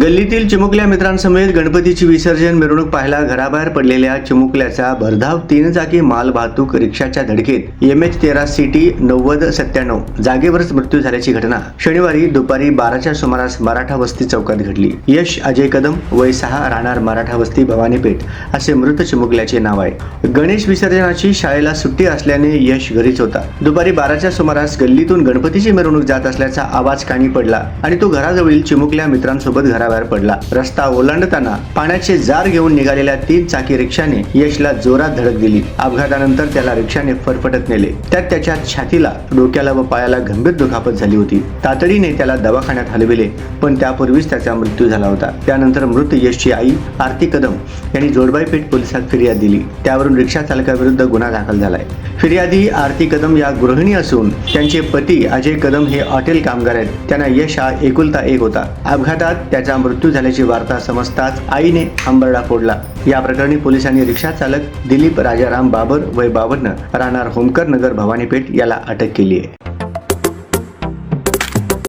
गल्लीतील चिमुकल्या मित्रांसमेत गणपतीची विसर्जन मिरवणूक पाहायला घराबाहेर पडलेल्या चिमुकल्याचा भरधाव तीन जागी माल वाहतूक रिक्षाच्या धडकेत एम एच तेरा सिटी नव्वद सत्त्याण्णव जागेवरच मृत्यू झाल्याची घटना. शनिवारी दुपारी बाराच्या सुमारास मराठा वस्ती चौकात घडली. यश अजय कदम वय सहा राहणार मराठा वस्ती भवानीपेठ असे मृत चिमुकल्याचे नाव आहे. गणेश विसर्जनाची शाळेला सुट्टी असल्याने यश घरीच होता. दुपारी बाराच्या सुमारास गल्लीतून गणपतीची मिरवणूक जात असल्याचा आवाज काणी पडला आणि तो घराजवळील चिमुकल्या मित्रांसोबत घरा घराबाहेर पडला. रस्ता ओलांडताना पाण्याचे जार घेऊन निघालेल्या तीन चाकी रिक्षाने यशला जोरात धडक दिली. अपघातानंतर त्याला रिक्षाने फरफटत नेले. त्यात त्याच्या छातीला डोक्याला व पायाला गंभीर दुखापत झाली होती. तातडीने त्याला दवाखान्यात हलविले पण त्यापूर्वीच त्याचा मृत्यू झाला होता. त्यानंतर मृत यशची आई आरती कदम यांनी जोडबाई पेठ पोलिसात फिर्याद दिली. त्यावरून रिक्षा चालकाविरुद्ध गुन्हा दाखल झालाय. फिर्यादी आरती कदम या गृहिणी असून त्यांचे पती अजय कदम हे हॉटेल कामगार आहेत. त्यांना यश हा एकुलता एक होता. अपघातात त्याचा मृत्यू झाल्याची वार्ता समजताच आईने हंबरडा फोडला. या प्रकरणी पोलिसांनी रिक्षा चालक दिलीप राजाराम बाबर वय बावन्न राहणार होमकर नगर भवानीपेठ याला अटक केली आहे.